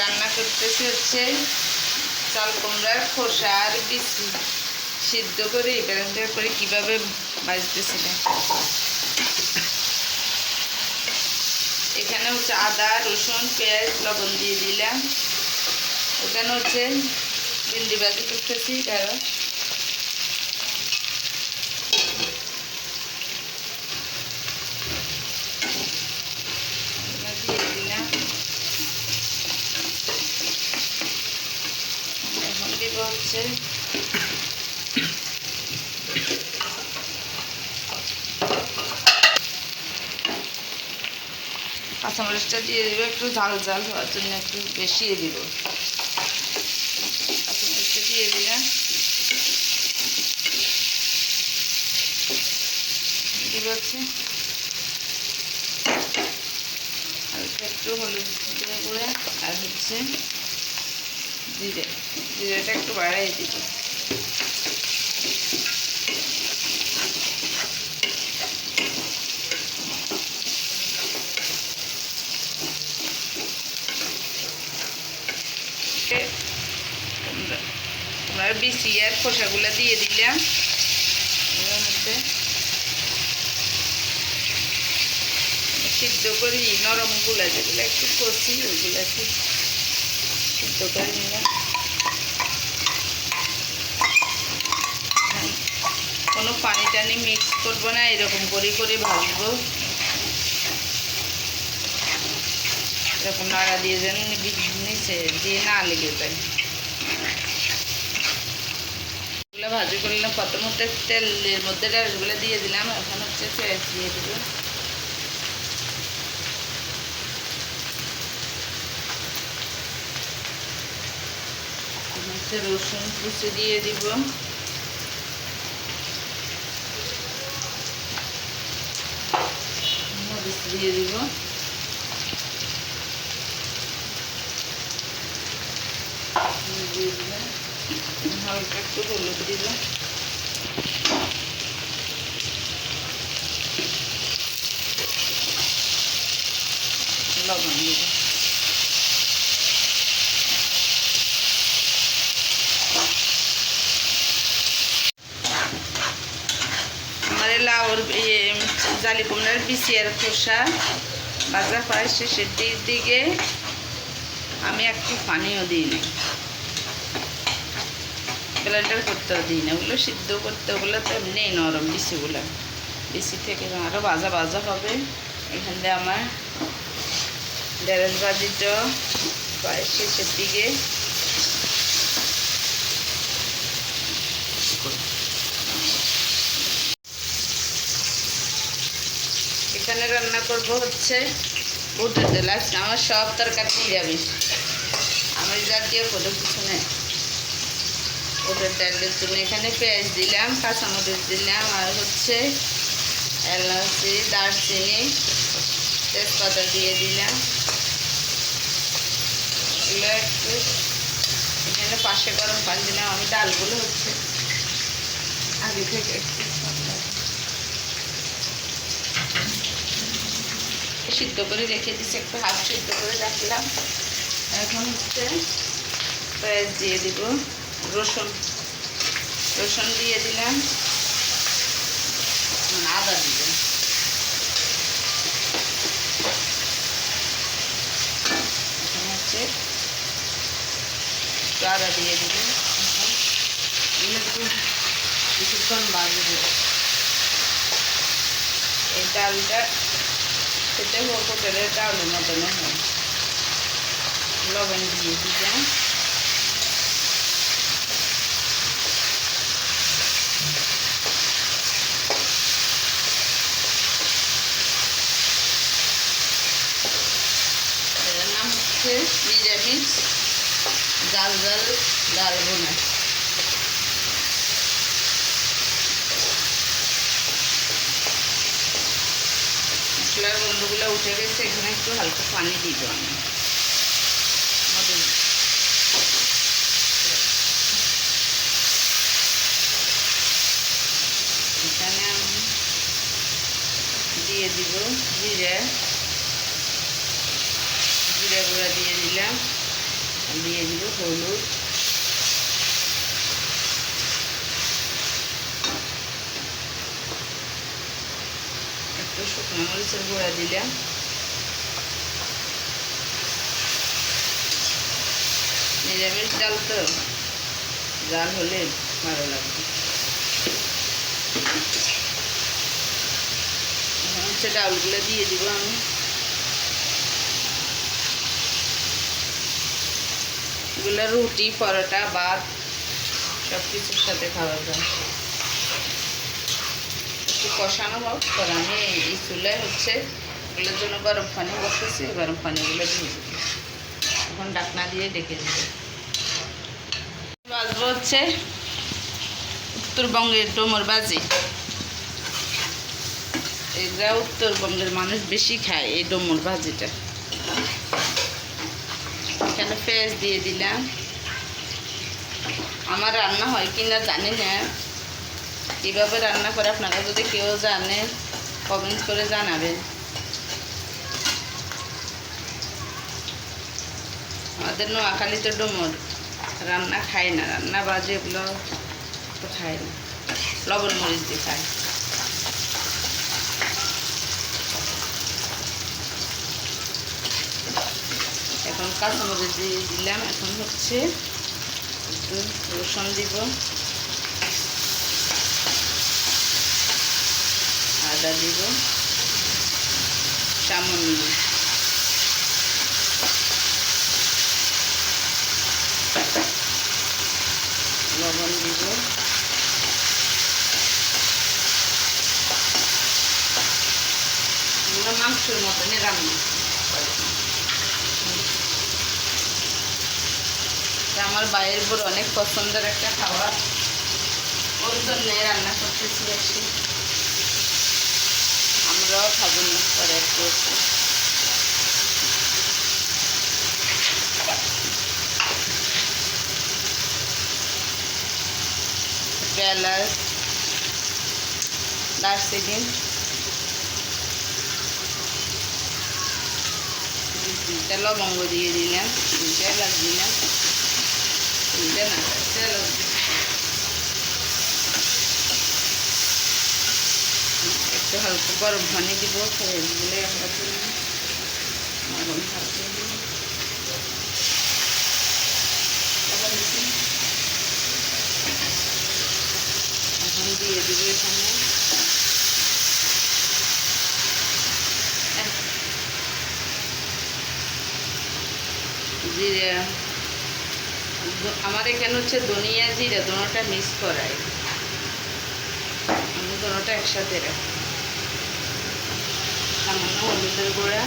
রান্না করতেছি হচ্ছে চাল কুমড়ার খোসা আর বিচি। সিদ্ধ করে বেরেন্ডার করে কীভাবে বাজতেছিলাম এখানে হচ্ছে আদা, রসুন, পেঁয়াজ, লবণ দিয়ে দিলাম। এখানে হচ্ছে ভিন্ডি বাজি করতেছি কারও দিয়ে দিলাম এখন দিব হচ্ছে কাঁচামরিচটা দিয়ে দিব, একটু ঝাল ঝাল হওয়ার জন্য একটু বেশি দিব। কাঁচামরিচটা দিয়ে হচ্ছে একটু হলুদ করে, আর হচ্ছে জিরে, জিরেটা একটু বাড়াই দিব। বিসি আর খোসাগুলো দিয়ে দিলাম। এর মধ্যে সিদ্ধ করি নরমগুলো যেগুলো একটু কষি, ওইগুলো একটু সিদ্ধ করে নিলাম কোনো পানি টানি মিক্স করব না, এরকম করে করে ভাজবো। এরকম নাড়া দিয়ে যেন নিচে দিয়ে না লেগে যায়। ভাজি করলাম প্রথম মধ্যে তেলের মধ্যে ডালগুলো দিয়ে দিলাম, এখন হচ্ছে পেঁয়াজ দিয়ে দেবো হচ্ছে রসুন কুচি দিয়ে দিব। দিয়ে দিব। হালকা একটু হলুদ দিব। লবণ দিব আমার এই লাউর ইয়ে জালি বিচি আর খোসা বাজার প্রায় শেষের দিক আমি একটু পানিও দিই না ব্লেন্ডার করতেও দিই না, ওগুলো সিদ্ধ করতে ওগুলো তো এমনি নরম বিচিগুলো বিচি থেকে আরও ভাজা ভাজা হবে। এখান দিয়ে আমার ঢেঁড়স ভাজিটা শেষের দিকে এখানে রান্না করব হচ্ছে বুটের ডাল আজকে আমার সব তরকারি নিরামিষ আমি জাতীয় কোনো কিছু নেই। বুটের ডালের জন্য এখানে পেঁয়াজ দিলাম, কাঁচামরিচ দিলাম, আর হচ্ছে এলাচি, দারচিনি, তেজপাতা দিয়ে দিলাম। এগুলো একটু এখানে পাশে গরম পানি দিলাম, আমি ডালগুলো হচ্ছে আগে থেকে একটু সিদ্ধ করে রেখে দিচ্ছি একটু হাফ সিদ্ধ করে রাখলাম। এখন হচ্ছে পেঁয়াজ দিয়ে দিব, রসুন রসুন দিয়ে দিলাম। আদা দিব। হচ্ছে আদা দিয়ে একটু কিছুক্ষণ বাজবে এই ডালটা খেতে হোটেলের ডালের মতন হয় লবণ দিয়ে দিলাম নাম হচ্ছে নিরামিষ জাল জাল ডাল বোনা গন্ধগুলো উঠে গেছে, এখানে একটু হালকা পানি দিব আমি। এখানে আমি দিয়ে দিব জিরে। জিরে গুঁড়া দিয়ে দিলাম। দিয়ে দিব হলুদ। শুকনো মরিচের গুঁড়া দিলাম নিরামিষ ডাল তো জাল হলে ভালো লাগবে এখন হচ্ছে ডালগুলো দিয়ে দিব আমি এগুলো রুটি পরোটা ভাত সব কিছুর সাথে খাওয়া যায় একটু কষানো হোক পর আমি এই চুলায় হচ্ছে এগুলোর জন্য গরম পানি বসেছি গরম পানিগুলো দেবো এখন ডাকনা দিয়ে ডেকে দেবো বাজবো হচ্ছে উত্তরবঙ্গের ডোমর বাজি এগুলা উত্তরবঙ্গের মানুষ বেশি খায় এই ডোমর ভাজিটা এখানে পেঁয়াজ দিয়ে দিলাম। আমার রান্না হয় কিনা জানি না। কীভাবে রান্না করে আপনারা যদি কেউ জানে কমেন্ট করে জানাবেন। আমাদের নোয়াখালীতে ডোমর রান্না খায় না, রান্না বাজে এগুলো তো খায় না। লবণ মরিচ দিয়ে খায়। এখন কাঁচামরিচ দিয়ে দিলাম, এখন হচ্ছে একটু রসুন দিব। আদা দিব। সামান্য। লবণ দিব। মাংসের মতনই রান্না আমার বাইরের উপর অনেক পছন্দের একটা খাবার। ওর জন্যে রান্না করতেছি আসি আমরাও খাব না, পরে একটু এলাচ দারচিনি তিনটা লবঙ্গ দিয়ে দিলাম, তিনটা এলাচ দিলাম না চারটা এলাচ একটু হালকা গরম পানি দিব দিলে গরম থাকবে এখন দিয়ে দিব এখানে। জিরা। আমার এখানে হচ্ছে ধনিয়া জিরা দোনোটা মিক্স করাই। আমি দোনোটা একসাথে রাখি। সামান্য হলুদের গুঁড়া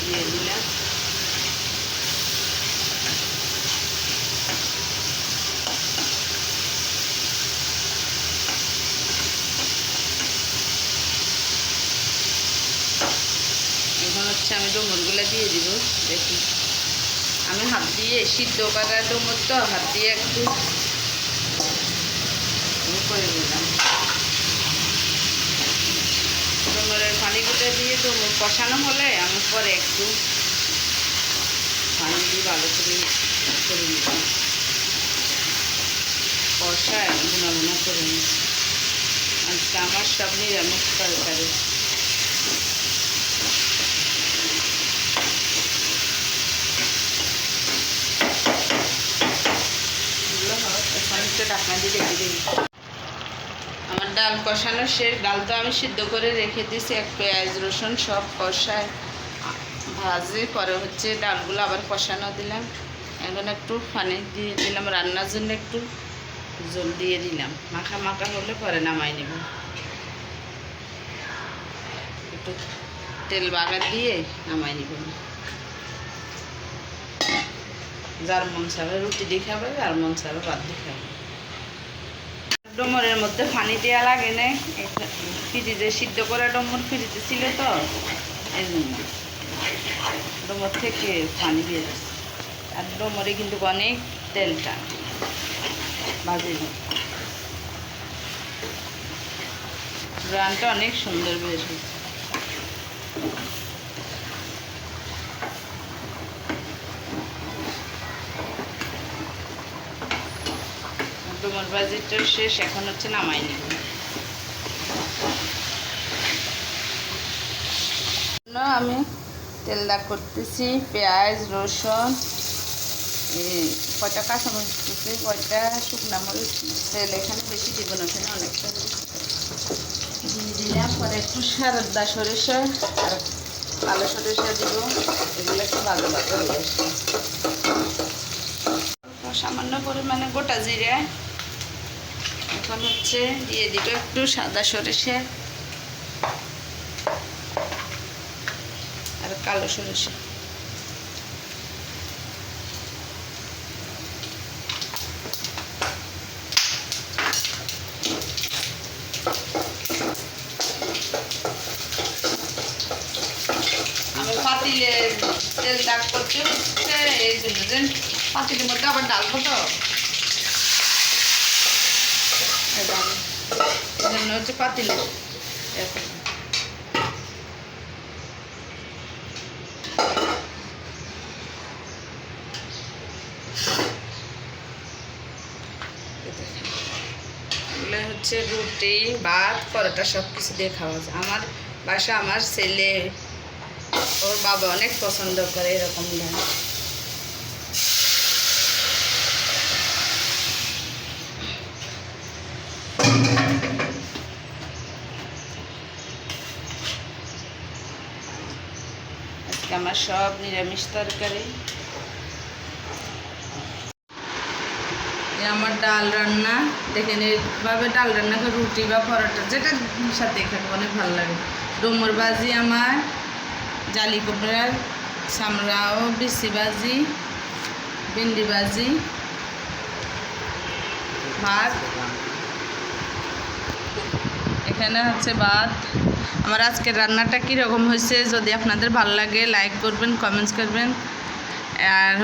দিয়ে এখন হচ্ছে আমি ডুমুরগুলো দিয়ে দিব, দেখি। আমি হাত দিয়ে সিদ্ধ করা ডুমুর তো, হাত দিয়ে একটু ই করে দিলাম ডুমুরের পানিগুলো দিয়ে তো কষানো হলে আমি পরে একটু পানি দিয়ে ভালো করে করে নিলাম কষায় গুনা গুনা করে নিই আজকে আমার সব নিরামিষ তরকারি। ঢাকনা দিয়ে রেখে দিই। ডাল কষানো শেষ। ডাল তো আমি সিদ্ধ করে রেখে দিয়েছি। এক পেঁয়াজ, রসুন সব কষায় ভাজি। পরে হচ্ছে ডালগুলো আবার কষানো দিলাম। এখন একটু পানি দিয়ে দিলাম। রান্নার জন্য একটু জল দিয়ে দিলাম। মাখা মাখা হলে পরে নামাই নেব। একটু তেল বাগা দিয়ে নামাই নিব। যার মন চাবে রুটি দিয়ে খাবে, যার মন চাবে ভাত দিয়ে খাবে। ডমরের মধ্যে পানি দেওয়া লাগে না ফ্রিজে সিদ্ধ করা ডোমর ফ্রিজে ছিল তো। এই জন্য ডমর থেকে পানি দিয়ে আর ডোমরে কিন্তু অনেক তেলটা বাজে রানটা অনেক সুন্দর বের হয়েছে। ডুমুর ভাজিটা শেষ এখন হচ্ছে নামাইনি না, আমি তেল দাগ করতেছি পেঁয়াজ রসুন কয়টা কাঁচামরিচ দিচ্ছি কয়টা শুকনা মরিচ তেল এখানে বেশি দিব না এখানে অনেকটা দিলাম পরে একটু সারদা সরিষা আর কালো সরিষা দিব এগুলো একটু ভালো ভালো হয়ে অল্প সামান্য পরিমাণে গোটা জিরে এখন হচ্ছে দিয়ে দিব একটু সাদা সরিষা আর কালো সরিষা। তেল দাগ করতে হচ্ছে, এই জন্য পাতিলের মধ্যে আবার ডালবো তো হচ্ছে পাতিলে হচ্ছে রুটি, ভাত, পরোটা সব কিছু দিয়ে খাওয়া যায়। আমার বাসা আমার ছেলে, ওর বাবা অনেক পছন্দ করে এরকম ডাল আমার সব নিরামিষ তরকারি। আমার ডাল রান্না। দেখেন, এইভাবে ডাল রান্না করে রুটি বা পরোটা, যেটা সাথে খাব, অনেক ভালো লাগে। ডুমুর বাজি আমার, জালি কুমড়ার সামরাও বিসি বাজি ভিন্ডি বাজি ভাত। এখানে হচ্ছে ভাত। আমার আজকের রান্নাটা কীরকম হয়েছে যদি আপনাদের ভালো লাগে লাইক করবেন কমেন্টস করবেন। আর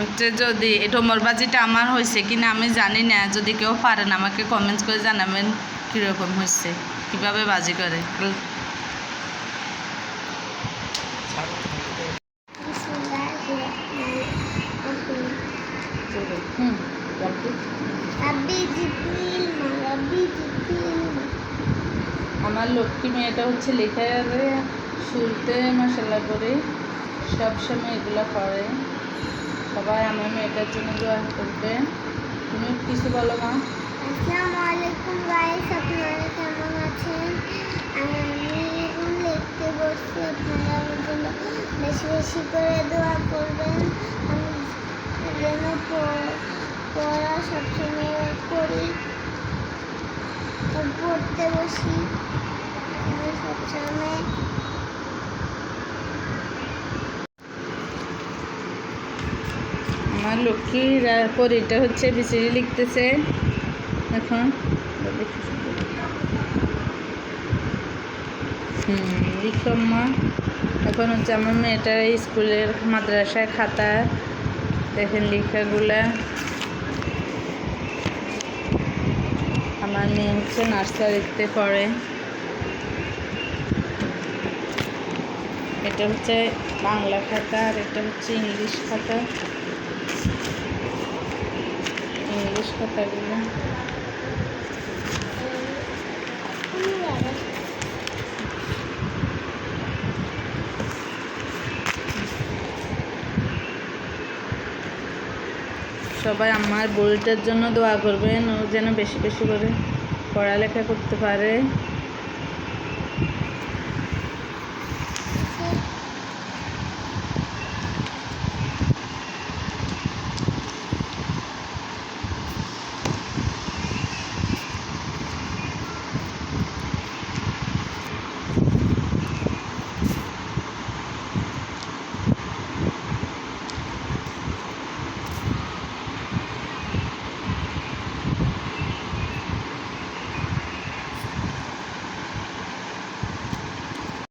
হচ্ছে যদি ডোমর বাজিটা আমার হয়েছে কি না আমি জানি না, যদি কেউ পারেন আমাকে কমেন্টস করে জানাবেন কীরকম হয়েছে, কীভাবে বাজি করে। লক্ষ্মী মেয়েটা হচ্ছে লেখারে শুরুতে মশলা করে সবসময় এগুলো করে। সবাই আমার মেয়েটার জন্য দোয়া করবে। তুমি কিছু বলো মা। আসসালামু আলাইকুম গাইস আপনারা কেমন আছেন? আমি এখন লিখতে বসছি, আপনারা আমার জন্য বেশি বেশি করে দোয়া করবেন। আমি যেন পড়া সবসময় করি। পড়তে বসি। সবসময় আমার লক্ষ্মী পরিটা হচ্ছে বিসিরি লিখতেছে। এখন হুম লিখলাম মা। এখন হচ্ছে আমার মেয়েটার স্কুলের মাদ্রাসায় খাতা, দেখেন লেখাগুলা। আমার মেয়ে হচ্ছে নার্সারিতে পড়ে। এটা হচ্ছে বাংলা খাতা আর এটা হচ্ছে ইংলিশ খাতা। ইংলিশ খাতাগুলো। সবাই আমার বইটার জন্য দোয়া করবেন, ও যেন বেশি বেশি করে পড়ালেখা করতে পারে।